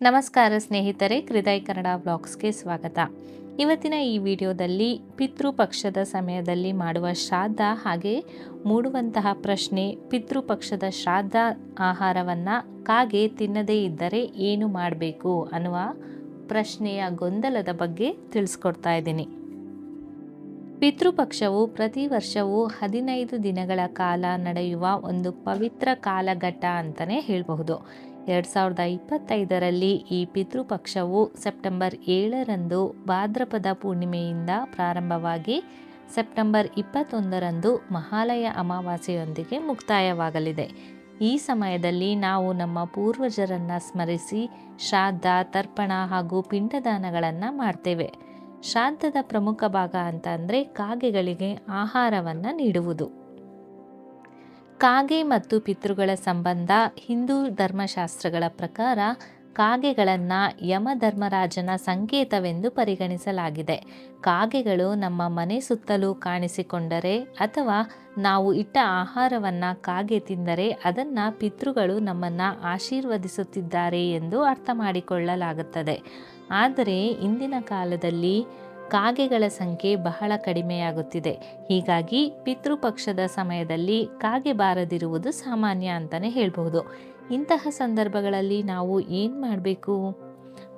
ನಮಸ್ಕಾರ ಸ್ನೇಹಿತರೆ ಹೃದಯ ಕನ್ನಡ ಬ್ಲಾಗ್ಸ್ಗೆ ಸ್ವಾಗತ. ಇವತ್ತಿನ ಈ ವಿಡಿಯೋದಲ್ಲಿ ಪಿತೃಪಕ್ಷದ ಸಮಯದಲ್ಲಿ ಮಾಡುವ ಶ್ರಾದ್ದ ಹಾಗೆ ಮೂಡುವಂತಹ ಪ್ರಶ್ನೆ, ಪಿತೃಪಕ್ಷದ ಶ್ರಾದ್ದ ಆಹಾರವನ್ನು ಕಾಗೆ ತಿನ್ನದೇ ಇದ್ದರೆ ಏನು ಮಾಡಬೇಕು ಅನ್ನುವ ಪ್ರಶ್ನೆಯ ಗೊಂದಲದ ಬಗ್ಗೆ ತಿಳಿಸ್ಕೊಡ್ತಾ ಇದ್ದೀನಿ. ಪಿತೃಪಕ್ಷವು ಪ್ರತಿ ವರ್ಷವೂ ಹದಿನೈದು ದಿನಗಳ ಕಾಲ ನಡೆಯುವ ಒಂದು ಪವಿತ್ರ ಕಾಲಘಟ್ಟ ಅಂತಲೇ ಹೇಳಬಹುದು. ಎರಡು ಸಾವಿರದ ಇಪ್ಪತ್ತೈದರಲ್ಲಿ ಈ ಪಿತೃಪಕ್ಷವು ಸೆಪ್ಟೆಂಬರ್ ಏಳರಂದು ಭಾದ್ರಪದ ಪೂರ್ಣಿಮೆಯಿಂದ ಪ್ರಾರಂಭವಾಗಿ ಸೆಪ್ಟೆಂಬರ್ ಇಪ್ಪತ್ತೊಂದರಂದು ಮಹಾಲಯ ಅಮಾವಾಸ್ಯೆಯೊಂದಿಗೆ ಮುಕ್ತಾಯವಾಗಲಿದೆ. ಈ ಸಮಯದಲ್ಲಿ ನಾವು ನಮ್ಮ ಪೂರ್ವಜರನ್ನು ಸ್ಮರಿಸಿ ಶ್ರಾದ್ದ, ತರ್ಪಣ ಹಾಗೂ ಪಿಂಡದಾನಗಳನ್ನು ಮಾಡ್ತೇವೆ. ಶ್ರಾದ್ದದ ಪ್ರಮುಖ ಭಾಗ ಅಂತ ಅಂದರೆ ಕಾಗೆಗಳಿಗೆ ಆಹಾರವನ್ನು ನೀಡುವುದು. ಕಾಗೆ ಮತ್ತು ಪಿತೃಗಳ ಸಂಬಂಧ ಹಿಂದೂ ಧರ್ಮಶಾಸ್ತ್ರಗಳ ಪ್ರಕಾರ ಕಾಗೆಗಳನ್ನು ಯಮಧರ್ಮರಾಜನ ಸಂಕೇತವೆಂದು ಪರಿಗಣಿಸಲಾಗಿದೆ. ಕಾಗೆಗಳು ನಮ್ಮ ಮನೆ ಸುತ್ತಲೂ ಕಾಣಿಸಿಕೊಂಡರೆ ಅಥವಾ ನಾವು ಇಟ್ಟ ಆಹಾರವನ್ನು ಕಾಗೆ ತಿಂದರೆ ಅದನ್ನು ಪಿತೃಗಳು ನಮ್ಮನ್ನು ಆಶೀರ್ವದಿಸುತ್ತಿದ್ದಾರೆ ಎಂದು ಅರ್ಥ ಮಾಡಿಕೊಳ್ಳಲಾಗುತ್ತದೆ. ಆದರೆ ಇಂದಿನ ಕಾಲದಲ್ಲಿ ಕಾಗೆಗಳ ಸಂಖ್ಯೆ ಬಹಳ ಕಡಿಮೆಯಾಗುತ್ತಿದೆ. ಹೀಗಾಗಿ ಪಿತೃಪಕ್ಷದ ಸಮಯದಲ್ಲಿ ಕಾಗೆ ಬಾರದಿರುವುದು ಸಾಮಾನ್ಯ ಅಂತಲೇ ಹೇಳಬಹುದು. ಇಂತಹ ಸಂದರ್ಭಗಳಲ್ಲಿ ನಾವು ಏನು ಮಾಡಬೇಕು?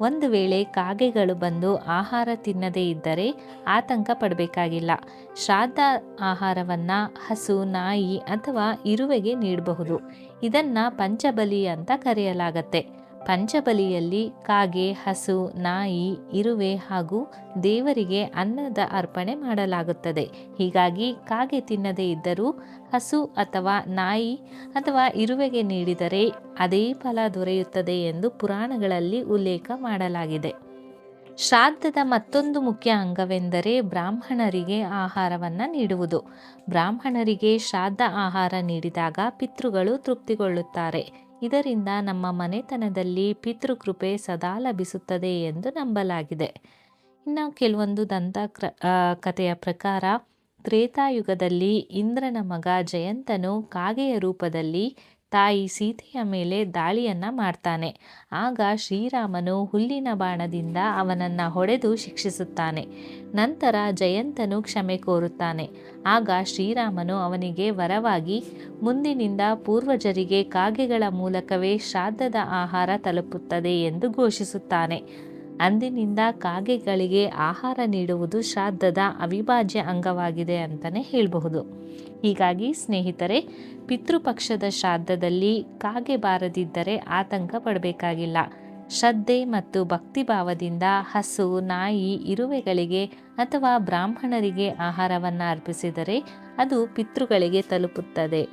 ಒಂದು ವೇಳೆ ಕಾಗೆಗಳು ಬಂದು ಆಹಾರ ತಿನ್ನದೇ ಇದ್ದರೆ ಆತಂಕ ಪಡಬೇಕಾಗಿಲ್ಲ. ಶ್ರಾದ್ದ ಆಹಾರವನ್ನು ಹಸು, ನಾಯಿ ಅಥವಾ ಇರುವೆಗೆ ನೀಡಬಹುದು. ಇದನ್ನು ಪಂಚಬಲಿ ಅಂತ ಕರೆಯಲಾಗತ್ತೆ. ಪಂಚಬಲಿಯಲ್ಲಿ ಕಾಗೆ, ಹಸು, ನಾಯಿ, ಇರುವೆ ಹಾಗೂ ದೇವರಿಗೆ ಅನ್ನದ ಅರ್ಪಣೆ ಮಾಡಲಾಗುತ್ತದೆ. ಹೀಗಾಗಿ ಕಾಗೆ ತಿನ್ನದೇ ಇದ್ದರೂ ಹಸು ಅಥವಾ ನಾಯಿ ಅಥವಾ ಇರುವೆಗೆ ನೀಡಿದರೆ ಅದೇ ಫಲ ದೊರೆಯುತ್ತದೆ ಎಂದು ಪುರಾಣಗಳಲ್ಲಿ ಉಲ್ಲೇಖ ಮಾಡಲಾಗಿದೆ. ಶ್ರಾದ್ದದ ಮತ್ತೊಂದು ಮುಖ್ಯ ಅಂಗವೆಂದರೆ ಬ್ರಾಹ್ಮಣರಿಗೆ ಆಹಾರವನ್ನು ನೀಡುವುದು. ಬ್ರಾಹ್ಮಣರಿಗೆ ಶ್ರಾದ್ದ ಆಹಾರ ನೀಡಿದಾಗ ಪಿತೃಗಳು ತೃಪ್ತಿಗೊಳ್ಳುತ್ತಾರೆ. ಇದರಿಂದ ನಮ್ಮ ಮನೆತನದಲ್ಲಿ ಪಿತೃಕೃಪೆ ಸದಾ ಲಭಿಸುತ್ತದೆ ಎಂದು ನಂಬಲಾಗಿದೆ. ಇನ್ನು ಕೆಲವೊಂದು ದಂತ ಕಥೆಯ ಪ್ರಕಾರ, ತ್ರೇತಾಯುಗದಲ್ಲಿ ಇಂದ್ರನ ಮಗ ಜಯಂತನು ಕಾಗೆಯ ರೂಪದಲ್ಲಿ ತಾಯಿ ಸೀತೆಯ ಮೇಲೆ ದಾಳಿಯನ್ನು ಮಾಡ್ತಾನೆ. ಆಗ ಶ್ರೀರಾಮನು ಹುಲ್ಲಿನ ಬಾಣದಿಂದ ಅವನನ್ನು ಹೊಡೆದು ಶಿಕ್ಷಿಸುತ್ತಾನೆ. ನಂತರ ಜಯಂತನು ಕ್ಷಮೆ ಕೋರುತ್ತಾನೆ. ಆಗ ಶ್ರೀರಾಮನು ಅವನಿಗೆ ವರವಾಗಿ, ಮುಂದಿನಿಂದ ಪೂರ್ವಜರಿಗೆ ಕಾಗೆಗಳ ಮೂಲಕವೇ ಶ್ರಾದ್ದದ ಆಹಾರ ತಲುಪುತ್ತದೆ ಎಂದು ಘೋಷಿಸುತ್ತಾನೆ. ಅಂದಿನಿಂದ ಕಾಗೆಗಳಿಗೆ ಆಹಾರ ನೀಡುವುದು ಶ್ರಾದ್ದದ ಅವಿಭಾಜ್ಯ ಅಂಗವಾಗಿದೆ ಅಂತಲೇ ಹೇಳಬಹುದು. ಹೀಗಾಗಿ ಸ್ನೇಹಿತರೆ, ಪಿತೃಪಕ್ಷದ ಶ್ರಾದ್ದದಲ್ಲಿ ಕಾಗೆ ಬಾರದಿದ್ದರೆ ಆತಂಕ ಪಡಬೇಕಾಗಿಲ್ಲ. ಶ್ರದ್ಧೆ ಮತ್ತು ಭಕ್ತಿಭಾವದಿಂದ ಹಸು, ನಾಯಿ, ಇರುವೆಗಳಿಗೆ ಅಥವಾ ಬ್ರಾಹ್ಮಣರಿಗೆ ಆಹಾರವನ್ನು ಅರ್ಪಿಸಿದರೆ ಅದು ಪಿತೃಗಳಿಗೆ ತಲುಪುತ್ತದೆ.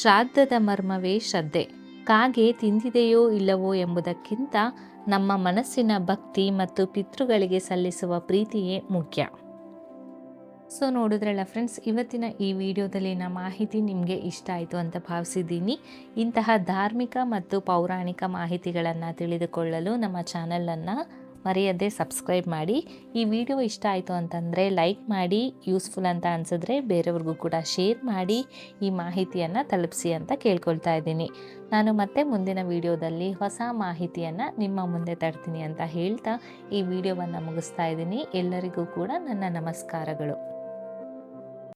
ಶ್ರಾದ್ದದ ಮರ್ಮವೇ ಶ್ರದ್ಧೆ. ಕಾಗೆ ತಿಂದಿದೆಯೋ ಇಲ್ಲವೋ ಎಂಬುದಕ್ಕಿಂತ ನಮ್ಮ ಮನಸ್ಸಿನ ಭಕ್ತಿ ಮತ್ತು ಪಿತೃಗಳಿಗೆ ಸಲ್ಲಿಸುವ ಪ್ರೀತಿಯೇ ಮುಖ್ಯ. ಸೊ ನೋಡಿದ್ರಲ್ಲ ಫ್ರೆಂಡ್ಸ್ ಇವತ್ತಿನ ಈ ವಿಡಿಯೋದಲ್ಲಿನ ಮಾಹಿತಿ ನಿಮಗೆ ಇಷ್ಟ ಆಯಿತು ಅಂತ ಭಾವಿಸಿದ್ದೀನಿ. ಇಂತಹ ಧಾರ್ಮಿಕ ಮತ್ತು ಪೌರಾಣಿಕ ಮಾಹಿತಿಗಳನ್ನು ತಿಳಿದುಕೊಳ್ಳಲು ನಮ್ಮ ಚಾನಲನ್ನು ಮರೆಯದೆ ಸಬ್ಸ್ಕ್ರೈಬ್ ಮಾಡಿ. ಈ ವಿಡಿಯೋ ಇಷ್ಟ ಆಯಿತು ಅಂತಂದರೆ ಲೈಕ್ ಮಾಡಿ, ಯೂಸ್ಫುಲ್ ಅಂತ ಅನಿಸಿದ್ರೆ ಬೇರೆಯವ್ರಿಗೂ ಕೂಡ ಶೇರ್ ಮಾಡಿ, ಈ ಮಾಹಿತಿಯನ್ನು ತಲುಪಿಸಿ ಅಂತ ಕೇಳ್ಕೊಳ್ತಾ ಇದ್ದೀನಿ. ನಾನು ಮತ್ತೆ ಮುಂದಿನ ವಿಡಿಯೋದಲ್ಲಿ ಹೊಸ ಮಾಹಿತಿಯನ್ನು ನಿಮ್ಮ ಮುಂದೆ ತರ್ತೀನಿ ಅಂತ ಹೇಳ್ತಾ ಈ ವಿಡಿಯೋವನ್ನು ಮುಗಿಸ್ತಾ ಇದ್ದೀನಿ. ಎಲ್ಲರಿಗೂ ಕೂಡ ನನ್ನ ನಮಸ್ಕಾರಗಳು.